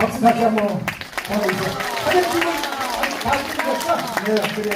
박수 다시 한번 받아주세요. 사진 찍은, 다시 드렸어? 네, 그래.